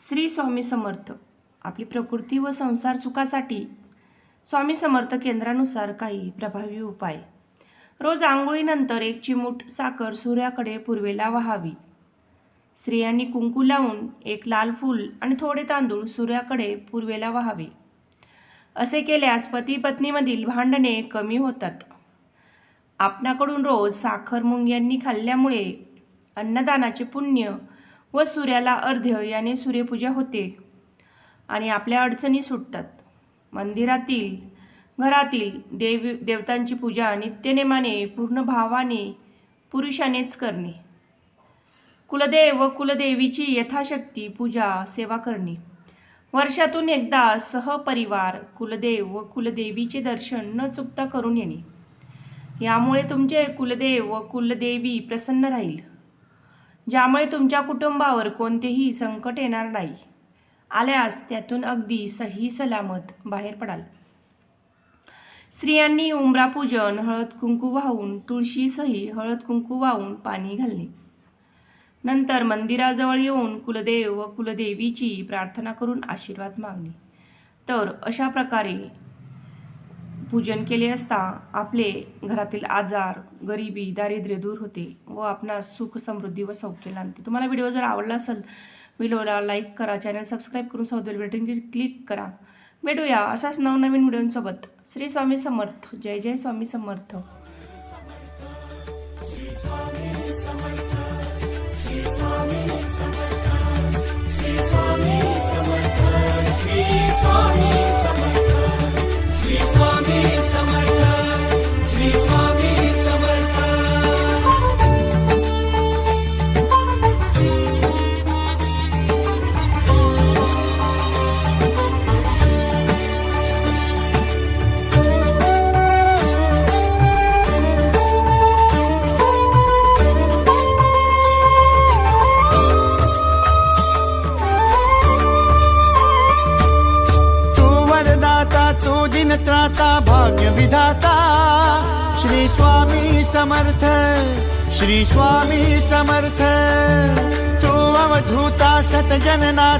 श्री स्वामी समर्थ. आपली प्रकृती व संसार सुखासाठी स्वामी समर्थ केंद्रानुसार काही प्रभावी उपाय. रोज आंघोळीनंतर एक चिमूट साखर सूर्याकडे पूर्वेला वहावी. स्त्रियांनी कुंकू लावून एक लाल फूल आणि थोडे तांदूळ सूर्याकडे पूर्वेला वहावे. असे केल्यास पती पत्नीमधील भांडणे कमी होतात. आपणाकडून रोज साखर मुंग्यांनी खाल्ल्यामुळे अन्नदानाचे पुण्य व सूर्याला अर्ध्य याने सूर्यपूजा होते. आणि आपल्या अडचणी सुटतात. मंदिरातील घरातील देव देवतांची पूजा नित्यनेमाने पूर्ण भावाने पुरुषानेच करणे. कुलदेव व कुलदेवीची यथाशक्ती पूजा सेवा करणे. वर्षातून एकदा सहपरिवार कुलदेव व कुलदेवीचे दर्शन न चुकता करून येणे. यामुळे तुमचे कुलदेव व कुलदेवी प्रसन्न राहील. ज्यामुळे तुमच्या कुटुंबावर कोणतेही संकट येणार नाही. आल्यास त्यातून अगदी सही सलामत बाहेर पडाल. स्त्रियांनी उंबरा हळद कुंकू वाहून तुळशीसही हळद कुंकू वाहून पाणी घालणे. नंतर मंदिराजवळ येऊन कुलदेव व कुलदेवीची प्रार्थना करून आशीर्वाद मागणे. तर अशा प्रकारे पूजन केले असता आपले घरातील आजार गरिबी दारिद्र्य दूर होते व आपणास सुख समृद्धी व सौख्य आणते तुम्हाला व्हिडिओ जर आवडला असेल व्हिडिओला लाईक करा चॅनल सबस्क्राईब करून सौदल बटन क्लिक करा. भेटूया अशाच नवनवीन व्हिडिओंसोबत. श्री स्वामी समर्थ. जय जय स्वामी समर्थ. निर्माता भाग्य विधाता श्री स्वामी समर्थ श्री स्वामी समर्थ। तू अवधूता सतजननाथ